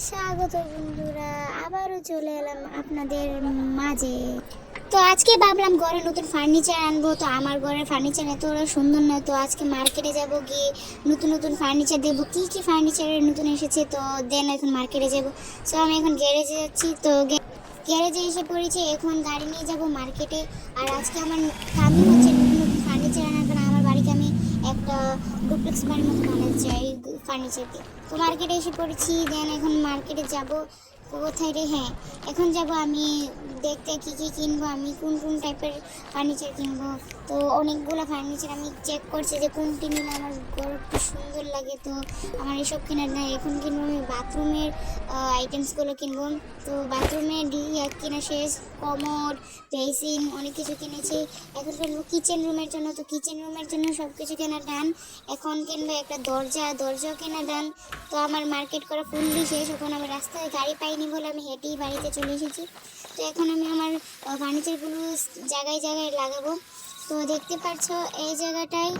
স্বাগত বন্ধুরা, আবারও চলে এলাম আপনাদের মাঝে। তো আজকে ভাবলাম ঘরে নতুন ফার্নিচার আনব, তো আমার ঘরের ফার্নিচার এত সুন্দর নয়, তো আজকে মার্কেটে যাব গিয়ে নতুন নতুন ফার্নিচার দেখব। কী কী ফার্নিচারের নতুন এসেছে, তো দেন এখন মার্কেটে যাব। সো আমি এখন গ্যারেজে যাচ্ছি, তো গ্যারেজে এসে পড়েছি, এখন গাড়ি নিয়ে যাব মার্কেটে আর আজকে আমার কামই হচ্ছে নতুন নতুন ফার্নিচার আনার কারণে আমার বাড়িতে আমি একটা ডুপ্লেক্স বাড়ির মতো বানাতে চাই ফার্নিচার দিয়ে। তো মার্কেটে এসে পড়েছি দেন এখন মার্কেটে যাব। কোথায় রে? হ্যাঁ এখন যাব আমি দেখতে কি কি কিনবো, আমি কোন কোন টাইপের ফার্নিচার কিনবো? তো অনেকগুলো ফার্নিচার আমি চেক করছি যে কোনটি নিলে আমার ঘর একটু সুন্দর লাগে। তো আমার এসব কেনার না এখন কিনবো আমি বাথরুমের আইটেমসগুলো কিনবো। তো বাথরুমে ডি এক কিনা শেষ, কমোড, বেসিন অনেক কিছু কিনেছি। এখন কিনবো কিচেন রুমের জন্য, তো কিচেন রুমের জন্য সব কিছু কেনা ডান এখন কিনবো একটা দরজা, দরজাও কেনা ডান তো আমার মার্কেট করা ফুললি শেষ এখন আমি রাস্তায় গাড়ি পাইনি বলে আমি হেঁটেই বাড়িতে চলে এসেছি। তো এখন আমি আমার ফার্নিচারগুলো জায়গায় জায়গায় লাগাবো। তো দেখতে পাচ্ছ এই জায়গাটায়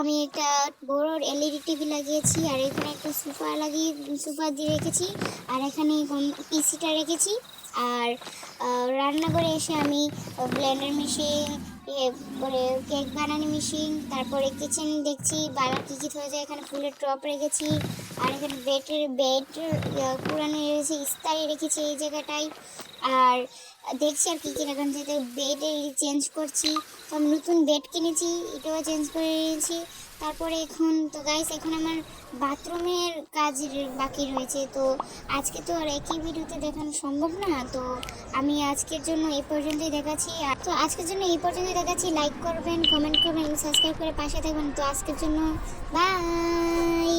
আমি একটা বড় এলইডি টিভি লাগিয়েছি, আর এখানে একটা সোফা লাগিয়ে, সোফা দিয়ে রেখেছি, আর এখানে পিসিটা রেখেছি। আর রান্নাঘরে এসে আমি ব্লেন্ডার মেশিন কেক বানানো মেশিন তারপরে কিচেন দেখছি বাবা কী কী যায় এখানে ফুলের টপ রেখেছি, আর এখানে বেডের বেড পুরানো রয়েছে ইস্তারি রেখেছি এই জায়গাটায়, আর দেখছি আর কী কী এখন যেতে বেডে চেঞ্জ করছি, তো নতুন বেড কিনেছি, এটাও চেঞ্জ করে নিয়েছি তারপরে এখন, তো গাইস এখন আমার বাথরুমের কাজ বাকি রয়েছে। তো আজকে তো আর একই ভিডিওতে দেখানো সম্ভব না। তো আমি আজকের জন্য এই পর্যন্তই দেখাচ্ছি। আর তো আজকের জন্য এই পর্যন্তই দেখাচ্ছি। লাইক করবেন কমেন্ট করবেন সাবস্ক্রাইব করে পাশে থাকবেন। তো আজকের জন্য বাই